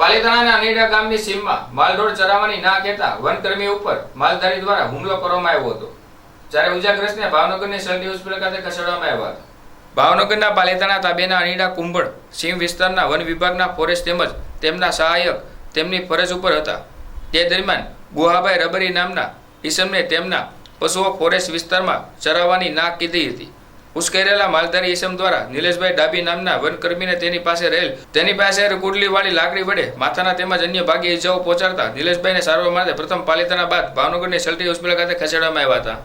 પાલીતાણાના અનેડા ગામની સીમમાં માલઢોર ચરાવવાની ના કહેતા વનકર્મી ઉપર માલધારી દ્વારા હુમલો કરવામાં આવ્યો હતો. જ્યારે ઉજાગ્રસ્તને ભાવનગરની સલટી હોસ્પિટલ ખાતે ખસેડવામાં આવ્યા હતા. ભાવનગરના પાલિતાણા તાબેના અણીડા કુંભળ સીમ વિસ્તારના વન વિભાગના ફોરેસ્ટ તેમજ તેમના સહાયક તેમની ફરજ ઉપર હતા. તે દરમિયાન ગુહાભાઈ રબરી નામના ઈસમને તેમના પશુઓ ફોરેસ્ટ વિસ્તારમાં ચરાવવાની ના કીધી હતી. ઉશ્કેરેલા માલધારી ઈસમ દ્વારા નિલેશભાઈ ડાબી નામના વનકર્મીને તેની પાસે રહેલ, તેની પાસે કુડલીવાળી લાકડી વડે માથાના તેમજ અન્ય ભાગે ઈજાઓ પહોંચાડતા નિલેશભાઈને સારવાર માટે પ્રથમ પાલિતાના બાદ ભાવનગરની સલટી હોસ્પિટલ ખાતે ખસેડવામાં આવ્યા હતા.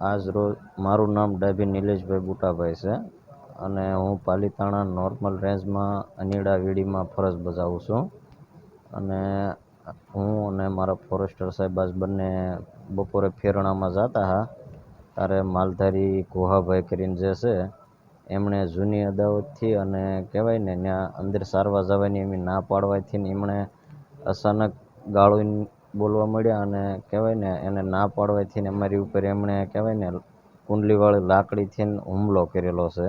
આજ રોજ મારું નામ ડાભી નિલેશભાઈ બુટાભાઈ છે અને હું પાલીતાણા નોર્મલ રેન્જમાં અનીડા વીડીમાં ફરજ બજાવું છું. અને હું અને મારા ફોરેસ્ટર સાહેબ આજ બંને બપોરે ફેરણામાં જતા હા. ત્યારે માલધારી ગુહાભાઈ કરીને જે છે, એમણે જૂની અદાવતથી અને કહેવાય ને, ત્યાં અંદર સારવા જવાની એમની ના પાડવાથી એમણે અચાનક ગાળો બોલવા મળ્યા અને કહેવાય ને એને ના પાડવાથી ને અમારી ઉપર એમણે કહેવાય ને કુંડલીવાળી લાકડીથી હુમલો કરેલો છે.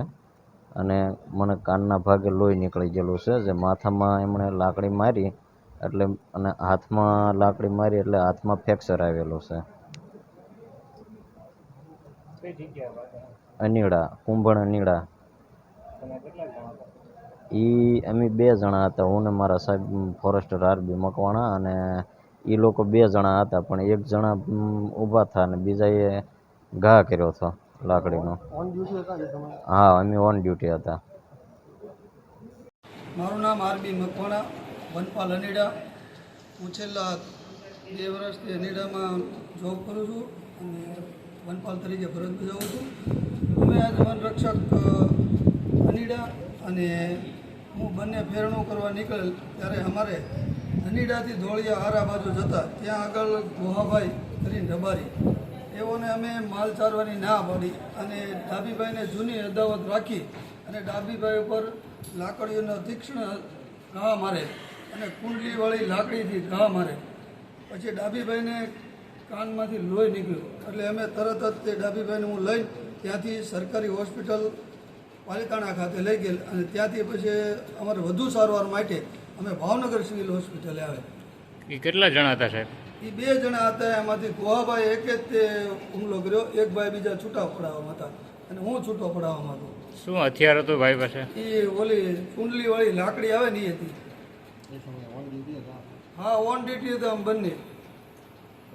અને મને કાનના ભાગે લોહી નીકળી ગયેલું છે જે માથામાં એમણે લાકડી મારી એટલે અને હાથમાં લાકડી મારી એટલે હાથમાં ફ્રેક્ચર આવેલું છે. અનીડા કુંભણ અનીડા. એ અમે બે જણા હતા. હું ને મારા સાહેબ ફોરેસ્ટર આરબી મકવાણા અને એ લોકો બે જણા હતા પણ એક જણા ઊભા થા અને બીજાએ ઘા કર્યો હતો લાકડીનો. હા અમે ઓન ડ્યુટી હતા. મારું નામ આરબી મકવાણા વનપાલ અનેડા. હું છેલ્લા બે વર્ષથી અનેડામાં જોબ કરું છું અને વનપાલ તરીકે ફરજ બજાવું છું. અમે આજ વનરક્ષક અનેડા અને હું બંને ફેરણું કરવા નીકળેલ ત્યારે અમારે અનીડાથી ધોળિયા હારા બાજુ જતા ત્યાં આગળ ગોહાભાઈ કરીને રબારી. એઓને અમે માલ ચારવાની ના પાડી અને ડાબીભાઈને જૂની અદાવત રાખી અને ડાબીભાઈ ઉપર લાકડીઓનો તીક્ષ્ણ ઘા મારે અને કુંડલીવાળી લાકડીથી ઘા મારે. પછી ડાબીભાઈને કાનમાંથી લોહી નીકળ્યું. એટલે અમે તરત જ તે ડાબીભાઈને હું લઈ ત્યાંથી સરકારી હોસ્પિટલ પાલિતાણા ખાતે લઈ ગયેલ અને ત્યાંથી પછી અમારે વધુ સારવાર માટે અમે ભાવનગર સિવિલ હોસ્પિટલે આવે. એ કેટલા જણા હતા સાહેબ? એ બે જણા હતા એમાંથી ગોહાભાઈ એક જ તે હુમલો કર્યો એક ભાઈ બીજા છૂટા પડાવવામાં હતા. અને હું છૂટો પડાવવામાં હતો. શું હથિયાર હતું ભાઈ પાસે? એ ઓલી કુંડલી વાળી લાકડી આવે ને એ હતી. હા ઓન ડ્યુટી હતા આમ બંને.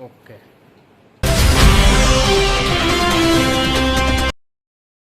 ઓકે.